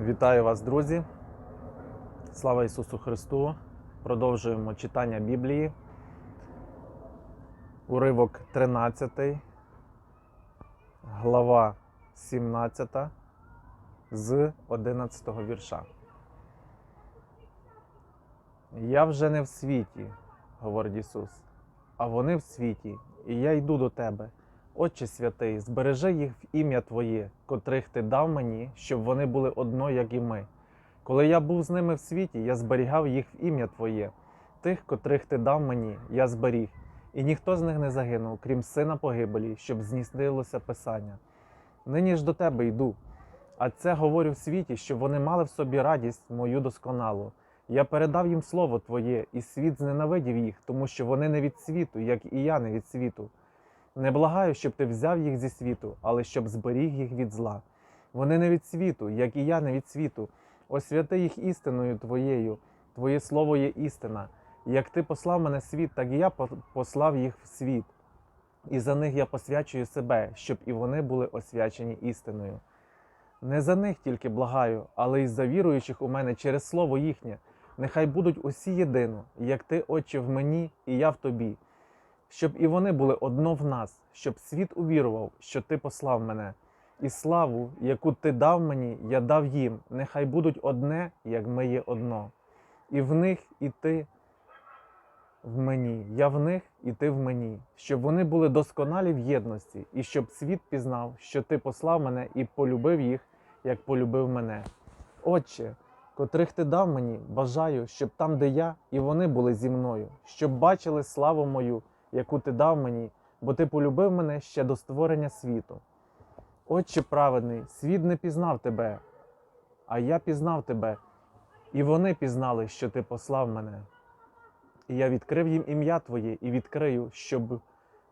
Вітаю вас, друзі! Слава Ісусу Христу! Продовжуємо читання Біблії. Уривок 13, глава 17 з 11 вірша. Я вже не в світі, говорить Ісус, а вони в світі, і я йду до тебе. Отче святий, збережи їх в ім'я Твоє, котрих ти дав мені, щоб вони були одно, як і ми. Коли я був з ними в світі, я зберігав їх в ім'я Твоє, тих, котрих ти дав мені, я зберіг, і ніхто з них не загинув, крім сина погибелі, щоб зністилося Писання. Нині ж до тебе йду, а це говорю в світі, щоб вони мали в собі радість мою досконалу. Я передав їм слово Твоє, і світ зненавидів їх, тому що вони не від світу, як і я не від світу. Не благаю, щоб ти взяв їх зі світу, але щоб зберіг їх від зла. Вони не від світу, як і я не від світу. Освяти їх істиною Твоєю, Твоє слово є істина. Як ти послав мене світ, так і я послав їх в світ. І за них я посвячую себе, щоб і вони були освячені істиною. Не за них тільки благаю, але й за віруючих у мене через слово їхнє. Нехай будуть усі єдино, як ти, Отче, в мені, і я в тобі щоб і вони були одно в нас, щоб світ увірував, що ти послав мене, і славу, яку ти дав мені, я дав їм, нехай будуть одне, як ми є одно. І в них, і ти в мені, я в них, і ти в мені, щоб вони були досконалі в єдності, і щоб світ пізнав, що ти послав мене і полюбив їх, як полюбив мене. Отче, котрих ти дав мені, бажаю, щоб там, де я, і вони були зі мною, щоб бачили славу мою, яку ти дав мені, бо ти полюбив мене ще до створення світу. Отче праведний, світ не пізнав тебе, а я пізнав тебе, і вони пізнали, що ти послав мене. І я відкрив їм ім'я Твоє і відкрию, щоб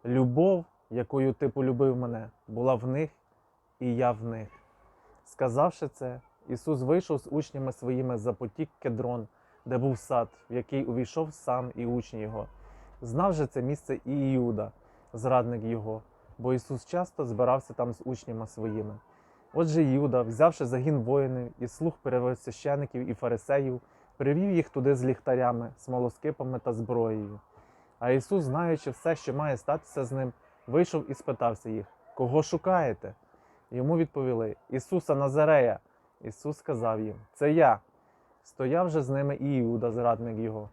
любов, якою ти полюбив мене, була в них, і я в них. Сказавши це, Ісус вийшов з учнями своїми за потік кедрон, де був сад, в який увійшов сам і учні його. Знав же це місце і Іуда, зрадник його, бо Ісус часто збирався там з учнями своїми. Отже, Іуда, взявши загін воїнів і слуг первосвящеників і фарисеїв, привів їх туди з ліхтарями, смолоскипами та зброєю. А Ісус, знаючи все, що має статися з ним, вийшов і спитався їх: Кого шукаєте? Йому відповіли: Ісуса Назарея. Ісус сказав їм: Це я. Стояв же з ними і Іуда, зрадник його.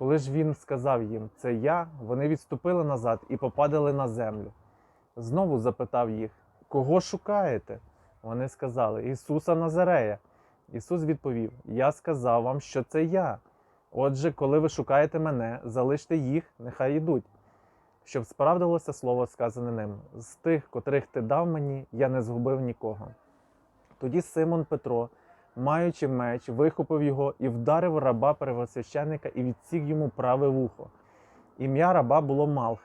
Коли ж він сказав їм, це я, вони відступили назад і попадали на землю. Знову запитав їх, кого шукаєте? Вони сказали, Ісуса Назарея. Ісус відповів: Я сказав вам, що це я. Отже, коли ви шукаєте мене, залиште їх, нехай йдуть. Щоб справдилося слово сказане ним: з тих, котрих ти дав мені, я не згубив нікого. Тоді Симон Петро, маючи меч, вихопив його і вдарив раба первосвященника і відсік йому праве вухо. Ім'я раба було Малх.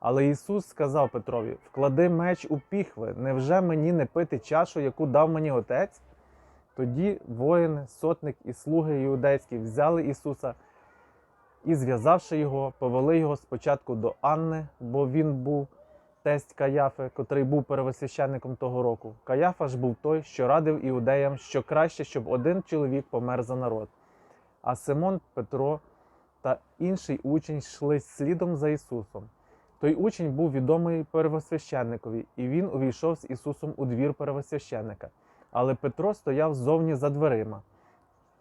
Але Ісус сказав Петрові: Вклади меч у піхви, невже мені не пити чашу, яку дав мені отець? Тоді воїни, сотник і слуги іудейські взяли Ісуса і, зв'язавши його, повели його спочатку до Анни, бо він був тесть Каяфи, котрий був первосвященником того року. Каяфа ж був той, що радив іудеям, що краще, щоб один чоловік помер за народ. А Симон, Петро та інший учень йшли слідом за Ісусом. Той учень був відомий первосвященникові, і він увійшов з Ісусом у двір первосвященника. Але Петро стояв зовні за дверима.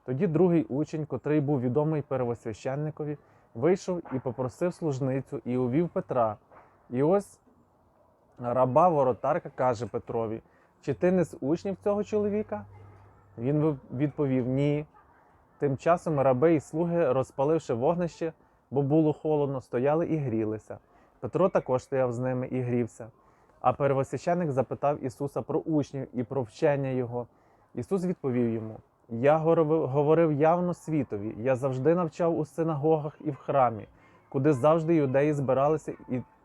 Тоді другий учень, котрий був відомий первосвященникові, вийшов і попросив служницю і увів Петра. І ось раба воротарка каже Петрові: Чи ти не з учнів цього чоловіка? Він відповів Ні. Тим часом раби і слуги, розпаливши вогнище, бо було холодно, стояли і грілися. Петро також стояв з ними і грівся. А первосвященик запитав Ісуса про учнів і про вчення Його. Ісус відповів йому: Я говорив- явно світові, я завжди навчав у синагогах і в храмі, куди завжди юдеї збиралися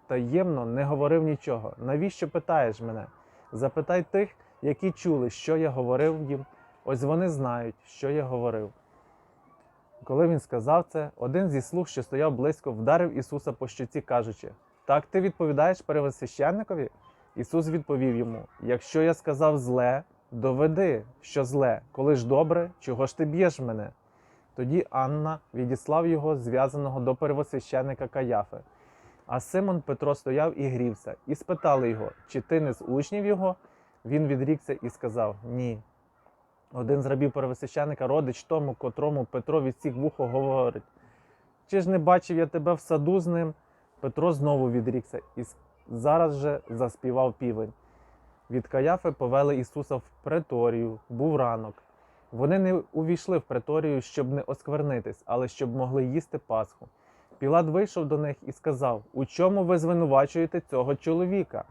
таємно не говорив нічого. Навіщо питаєш мене? Запитай тих, які чули, що я говорив їм. Ось вони знають, що я говорив. Коли він сказав це, один зі слуг, що стояв близько, вдарив Ісуса по щоці, кажучи: Так ти відповідаєш первосвященникові? Ісус відповів йому: Якщо я сказав зле, Доведи, що зле, коли ж добре, чого ж ти б'єш мене? Тоді Анна відіслав його зв'язаного до первосвященика Каяфи. А Симон Петро стояв і грівся, і спитали його, чи ти не з учнів його? Він відрікся і сказав: Ні. Один з рабів первосвященика, родич тому, котрому Петро від всіх вухо говорить. Чи ж не бачив я тебе в саду з ним? Петро знову відрікся і зараз же заспівав півень. Від Каяфи повели Ісуса в преторію, був ранок. Вони не увійшли в преторію, щоб не осквернитись, але щоб могли їсти Пасху. Пілат вийшов до них і сказав: У чому ви звинувачуєте цього чоловіка?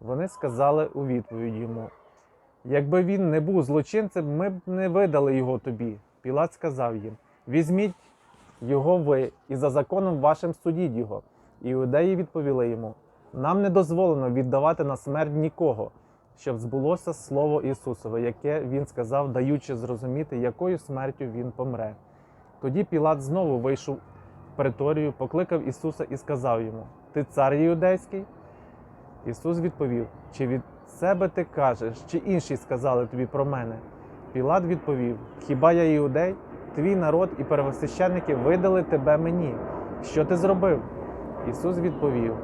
Вони сказали у відповідь йому: Якби він не був злочинцем, ми б не видали його тобі. Пілат сказав їм: Візьміть його ви і за законом вашим судіть його. Іудеї відповіли йому: Нам не дозволено віддавати на смерть нікого, щоб збулося слово Ісусове, яке він сказав, даючи зрозуміти, якою смертю він помре. Тоді Пілат знову вийшов преторію, покликав Ісуса і сказав йому: Ти цар іудейський? Ісус відповів: Чи від себе ти кажеш, чи інші сказали тобі про мене? Пілат відповів: Хіба я іудей? Твій народ і первосвященники видали тебе мені. Що ти зробив? Ісус відповів: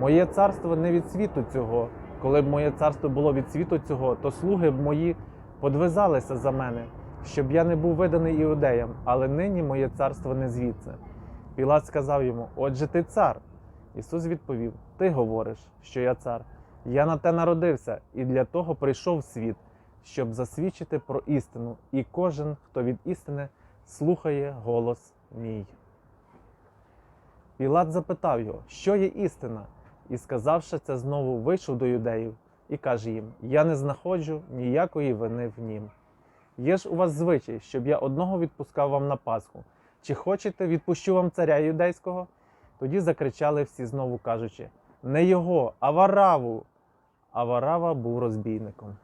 Моє царство не від світу цього. Коли б моє царство було від світу цього, то слуги б мої подвизалися за мене, щоб я не був виданий іудеям, але нині моє царство не звідси. Пілат сказав йому: Отже, ти цар. Ісус відповів: Ти говориш, що я цар. Я на те народився і для того прийшов в світ, щоб засвідчити про істину, і кожен, хто від істини слухає голос мій. Пілат запитав його, що є істина, і, сказавши це, знову вийшов до юдеїв і каже їм: Я не знаходжу ніякої вини в нім. Є ж у вас звичай, щоб я одного відпускав вам на Пасху. Чи хочете, відпущу вам царя юдейського? Тоді закричали всі знову кажучи: Не його, а Вараву. А Варава був розбійником.